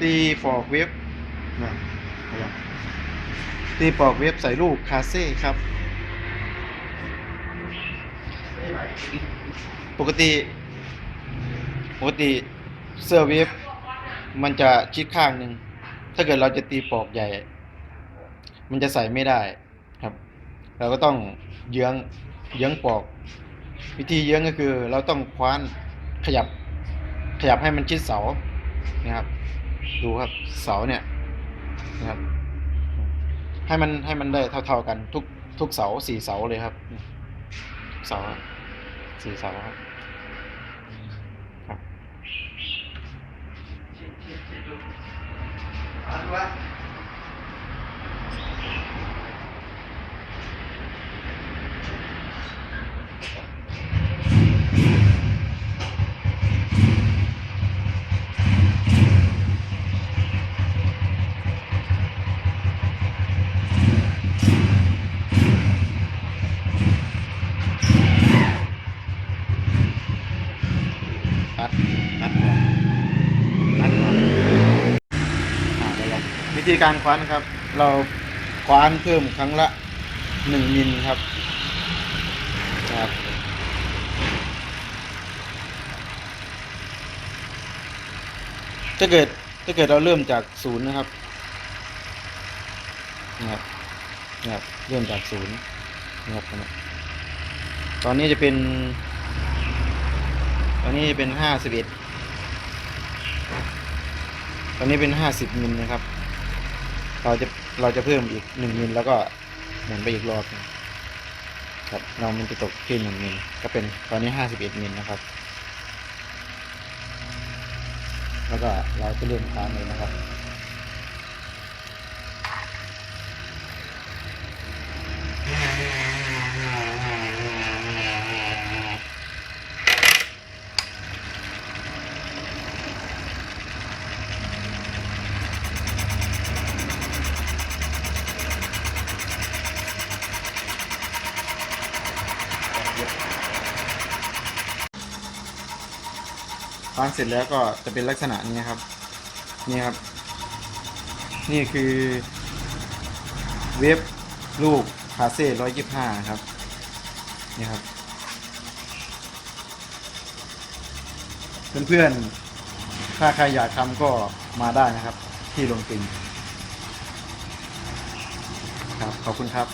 ตีปอกเว็บนะครับตีปอกเว็บใส่ลูกคาเซ่ครับ ปกติปกติเสื้อเวฟมันจะชิดข้างหนึ่ง ถ้าเกิดเราจะตีปอกใหญ่ มันจะใส่ไม่ได้ครับ เราก็ต้องเยื้องเยื้องปอก วิธีเยื้องก็คือ เราต้องคว้านขยับขยับให้มันชิดเสานะครับ ดูครับเสาเนี่ยนะครับ ให้มันให้มันได้เท่าๆกันทุกทุกเสาสี่เสาเลยครับเสาสี่เสาครับครับ ตัดตัดก่อนตัดก่อนอ่าได้แล้ วิธีการคว้านครับ เราคว้านเพิ่มครั้งละหนึ่งมิลครับนะครับถ้าเกิดถ้าเกิดเราเริ่มจากศูนย์นะครับนะครับนะครับเริ่มจากศูนย์นะครับตอนนี้จะเป็น ตอนนี้จะเป็นห้าสิบเอ็ดตอนนี้เป็นห้าสิบมิลนะครับ เราจะเราจะเพิ่มอีกหนึ่งมิลแล้วก็หมุนไปอีกรอบครับเรามันจะตกที่หนึ่งมิลก็เป็นตอนนี้ห้าสิบเอ็ดมิลนะครับ แล้วก็เราจะเริ่มตางเลยนะครับ ฟางเสร็จแล้วก็จะเป็นลักษณะนี้ครับ นี่ครับ นี่คือเว็บลูกคาเซ่ร้อยยี่ห้าครับ นี่ครับ เพื่อนๆ ถ้าใครอยากทำก็มาได้นะครับ ที่ลงติงครับ ขอบคุณครับ